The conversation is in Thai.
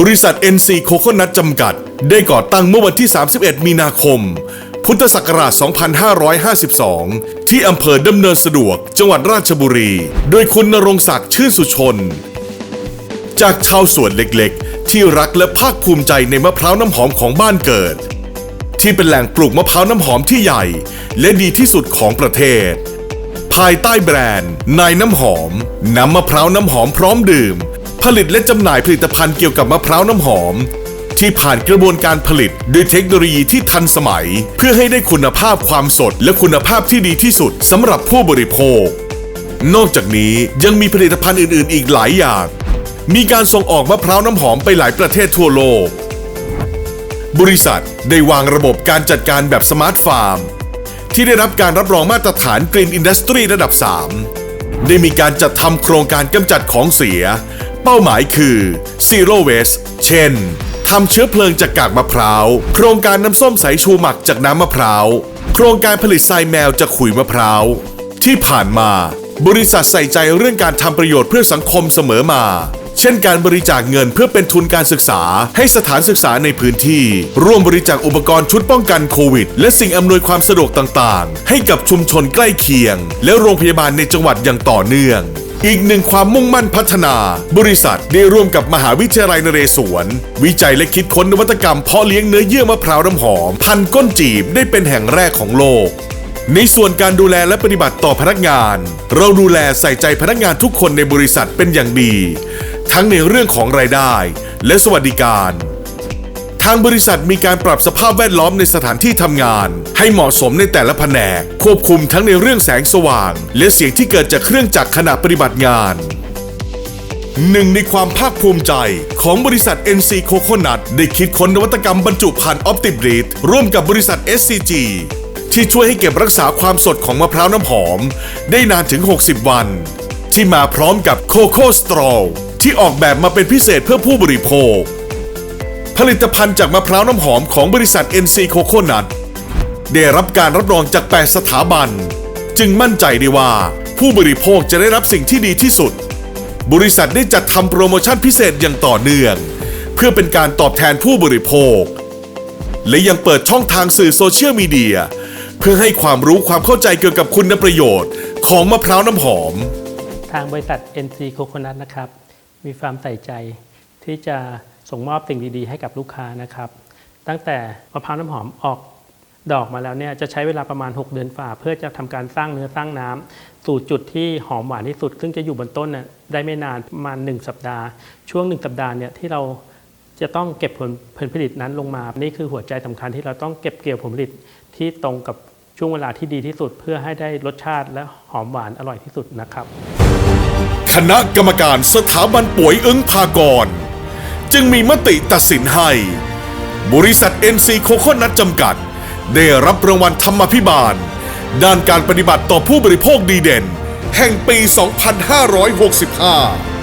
บริษัท NC โคโคนัทจำกัด ได้ก่อตั้งเมื่อวันที่ 31 มีนาคม พุทธศักราช 2552 ที่อำเภอดำเนินสะดวก จังหวัดราชบุรี โดยคุณนรงศักดิ์ชื่นสุชน จากชาวสวนเล็กๆ ที่รักและภาคภูมิใจในมะพร้าวน้ำหอมของบ้านเกิด ที่เป็นแหล่งปลูกมะพร้าวน้ำหอมที่ใหญ่ และดีที่สุดของประเทศ ภายใต้แบรนด์ นายน้ำหอม น้ำมะพร้าวน้ำหอมพร้อมดื่ม ผลิตและจำหน่ายผลิตภัณฑ์เกี่ยวกับมะพร้าวน้ำหอม ที่ผ่านกระบวนการผลิตด้วยเทคโนโลยีที่ทันสมัย เพื่อให้ได้คุณภาพความสดและคุณภาพที่ดีที่สุดสำหรับผู้บริโภค นอกจากนี้ยังมีผลิตภัณฑ์อื่น ๆ อีกหลายอย่าง มีการส่งออกมะพร้าวน้ำหอมไปหลายประเทศทั่วโลก บริษัทได้วางระบบการจัดการแบบสมาร์ทฟาร์มที่ได้รับการรับรองมาตรฐาน Green Industry ระดับ 3 ได้มีการจัดทำโครงการกำจัดของเสีย เป้าหมายคือ Zero Waste เช่นทำเชื้อเพลิงจากกากมะพร้าว โครงการน้ำส้มสายชูหมักจากน้ำมะพร้าว โครงการผลิตทรายแมวจากขุยมะพร้าว ที่ผ่านมา บริษัทใส่ใจเรื่องการทำประโยชน์เพื่อสังคมเสมอมา เช่นการบริจาคเงินเพื่อเป็นทุนการศึกษา ให้สถานศึกษาในพื้นที่ ร่วมบริจาคอุปกรณ์ชุดป้องกันโควิด และสิ่งอำนวยความสะดวกต่างๆ ให้กับชุมชนใกล้เคียง และโรงพยาบาลในจังหวัดอย่างต่อเนื่อง อีกหนึ่งความมุ่งมั่นพัฒนา บริษัทได้ร่วมกับมหาวิทยาลัยนเรศวร วิจัยและคิดค้นนวัตกรรมเพาะเลี้ยงเนื้อเยื่อมะพร้าวน้ำหอม พันก้นจีบได้เป็นแห่งแรกของโลก ในส่วนการดูแลและปฏิบัติต่อพนักงาน เราดูแลใส่ใจพนักงานทุกคนในบริษัทเป็นอย่างดี ทั้งในเรื่องของรายได้ และสวัสดิการ ทางบริษัทมีการปรับสภาพแวดล้อมในสถานที่ทำงาน ให้เหมาะสมในแต่ละแผนก ควบคุมทั้งในเรื่องแสงสว่าง และเสียงที่เกิดจากเครื่องจักรขณะปฏิบัติงานหนึ่งในความภาคภูมิใจของบริษัท NC Coconut ได้คิดค้นนวัตกรรมบรรจุภัณฑ์ออปติบรีดร่วมกับบริษัท SCG ที่ช่วยให้เก็บรักษาความสดของมะพร้าวน้ำหอม ได้นานถึง 60 วัน ที่มาพร้อมกับโคโค่สตรอที่ออกแบบมาเป็นพิเศษเพื่อผู้บริโภค ผลิตภัณฑ์จากมะพร้าวน้ำหอมของบริษัท NC Coconut ได้รับการรับรองจาก 8 สถาบัน จึงมั่นใจได้ว่า ผู้บริโภคจะได้รับสิ่งที่ดีที่สุด บริษัทได้จัดทำโปรโมชั่นพิเศษอย่างต่อเนื่อง เพื่อเป็นการตอบแทนผู้บริโภค และยังเปิดช่องทางสื่อโซเชียลมีเดียเพื่อให้ความรู้ความเข้าใจเกี่ยวกับคุณประโยชน์ของมะพร้าวน้ำหอม ทางบริษัท NC Coconut นะครับ มีความใส่ใจที่จะ ส่งมอบสิ่งดีๆ ให้กับลูกค้านะครับ ตั้งแต่มะพร้าวน้ำหอมออกดอกมาแล้วเนี่ยจะใช้เวลาประมาณ 6 เดือนฝ่า เพื่อจะทำการสร้างเนื้อสร้างน้ำสู่จุดที่หอมหวานที่สุด ซึ่งจะอยู่บนต้นน่ะได้ไม่นานประมาณ 1 สัปดาห์ ช่วง 1 สัปดาห์เนี่ยที่เราจะต้องเก็บผลผลผลิตนั้นลงมา นี่คือหัวใจสำคัญที่เราต้องเก็บเกี่ยวผลผลิตที่ตรงกับช่วงเวลาที่ดีที่สุด เพื่อให้ได้รสชาติและหอมหวานอร่อยที่สุดนะครับ คณะกรรมการสถาบันป่วยอึ้งพากร จึงมีมติตัดสินให้ บริษัท NC โคโคนัทจำกัด ได้รับรางวัลธรรมพิบาล ด้านการปฏิบัติต่อผู้บริโภคดีเด่น แห่งปี 2565